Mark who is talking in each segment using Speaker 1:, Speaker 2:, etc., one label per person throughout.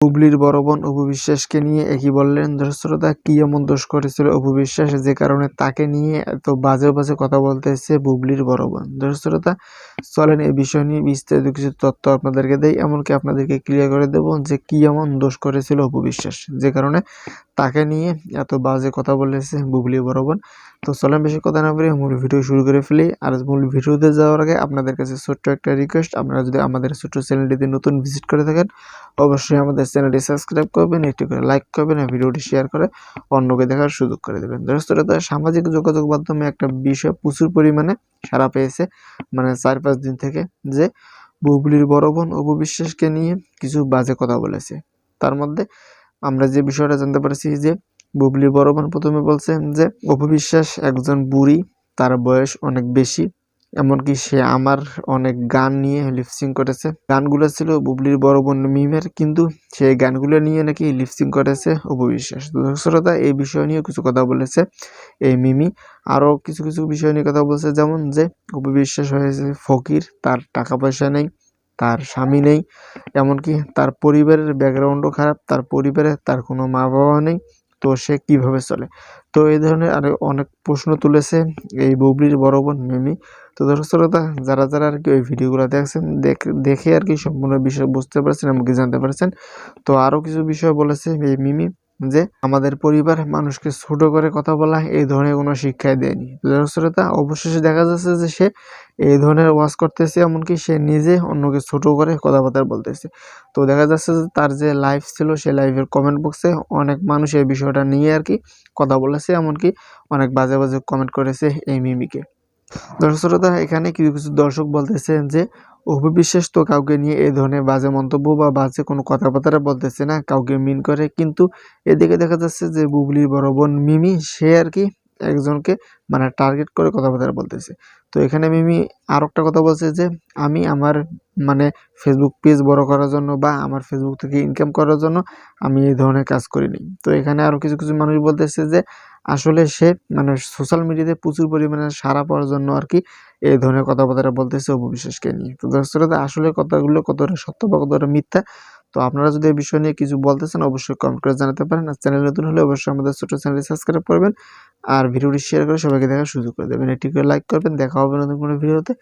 Speaker 1: বুবলির বড় বোন অপু বিশ্বাসকে নিয়ে একই বললেন দর্শকরা কি এমন দোষ করেছিল অপু বিশ্বাস? যে কারণে তাকে নিয়ে এত বাজে বাজে কথা বলতেছে বুবলির বড় বোন। দর্শকরা চলেন এই বিষয় নিয়ে বিস্তারিত কিছু তথ্য আপনাদেরকে দেয় এমনকি আপনাদেরকে ক্লিয়ার করে দেব যে কি এমন দোষ করেছিল অপু বিশ্বাস। যে কারণে তাকে নিয়ে এত বাজে কথা বলেছে বুবলি বড় বোন তো চলেন বেশি কথা না বলে মূল ভিডিও শুরু করে ফেলি। আর মূল ভিডিওতে যাওয়ার আগে আপনাদের কাছে ছোট্ট একটা রিকোয়েস্ট আপনারা যদি আমাদের ছোট্ট চ্যানেলটিতে নতুন ভিজিট করে থাকেন, অবশ্যই আমাদের চ্যানেলটি সাবস্ক্রাইব করবেন, একটু করে লাইক করবেন আর ভিডিওটি শেয়ার করে অন্যকে দেখার সুযোগ করে দেবেন। দর্শকরা সামাজিক যোগাযোগ মাধ্যমে একটা বিষয় প্রচুর পরিমাণে সারা পেয়েছে। মানে চার পাঁচ দিন থেকে যে বুবলির বড় বোন অপু বিশ্বাসকে নিয়ে কিছু বাজে কথা বলেছে। তার মধ্যে আমরা যে বিষয়টা জানতে পারছি যে বুবলি বড় প্রথমে বলছে যে, অপু বিশ্বাস একজন বুড়ি, তার বয়স অনেক বেশি, এমনকি সে আমার অনেক গান নিয়ে লিপসিং করেছে। গানগুলো ছিল বুবলির বড় বোন মিমের, কিন্তু সেই গানগুলো নিয়ে নাকি লিপসিং করেছে অপু বিশ্বাস। দর্শকতা এই বিষয় নিয়ে কিছু কথা বলেছে এই মিমি। আরও কিছু কিছু বিষয় নিয়ে কথা বলছে, যেমন যে অপবিশ্বাস হয়েছে ফকির, তার টাকা পয়সা নেই তার স্বামী নেই, এমনকি তার পরিবারের ব্যাকগ্রাউন্ডও খারাপ, তার পরিবারে তার কোনো মা বাবা নেই, তো সে কীভাবে চলে? তো এই ধরনের আরও অনেক প্রশ্ন তুলেছে এই বুবলির বড় বোন মিমি। তো দর্শক শ্রোতা, যারা যারা আর কি ওই ভিডিওগুলো দেখছেন, দেখে আর কি সম্পূর্ণ বিষয় বুঝতে পারছেন এমনকি জানতে পারছেন। তো আরও কিছু বিষয় বলেছে এই মিমি। যে আমাদের পরিবার মানুষকে ছোট করে কথা বলা এই ধরনের কোনো শিক্ষাই দেয়নি। দর্শকতা অবশেষে দেখা যাচ্ছে যে সে এই ধরনের ওয়াজ করতেছে, এমনকি সে নিজে অন্যকে ছোট করে কথাবার্তা বলতেছে। তো দেখা যাচ্ছে যে তার যে লাইফ ছিল, সে লাইফের কমেন্ট বক্সে অনেক মানুষ এই বিষয়টা নিয়ে আর কি কথা বলেছে, এমনকি অনেক বাজে বাজে কমেন্ট করেছে এই মিমিকে। দর্শকতা এখানে কিছু কিছু দর্শক বলতেছেন যে অভিবিশ্বাস তো কাউকে নিয়ে এই ধরনের বাজে মন্তব্য বা বাজে কোনো কথাবার্তা বলতেছে না, কাউকে মিন করে। কিন্তু এদিকে দেখা যাচ্ছে যে, বুবলির বড় বোন মিমি, সে আর কি একজনকে মানে টার্গেট করে কথাবার্তা বলতেছে। তো এখানে মিমি আর একটা কথা বলছে যে, আমি আমার মানে ফেসবুক পেজ বড় করার জন্য বা আমার ফেসবুক থেকে ইনকাম করার জন্য আমি এই ধরনের কাজ করিনি। তো এখানে আরও কিছু কিছু মানুষ বলতেছে যে আসলে সে মানে সোশ্যাল মিডিয়াতে প্রচুর পরিমাণে সারা পাওয়ার জন্য আর কি এই ধরনের কথাবার্তা বলতেছে অপবিশ্বাসকে নিয়ে। তো দর্শকরা আসলে কথাগুলো কতটা সত্য বা কতটা মিথ্যা, তো আপনারা যদি এই বিষয় নিয়ে কিছু বলতে চান অবশ্যই কমেন্ট করে জানাতে পারেন। আর চ্যানেল নতুন হলে অবশ্যই আমাদের ছোটো চ্যানেলটি সাবস্ক্রাইব করবেন আর ভিডিওটি শেয়ার করে সবাইকে দেখার সুযোগ করে দেবেন। এটি করে লাইক করবেন। দেখা হবে নতুন কোনো ভিডিওতে।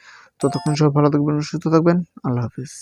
Speaker 1: ততক্ষণ সবাই ভালো থাকবেন, সুস্থ থাকবেন। আল্লাহ হাফিজ।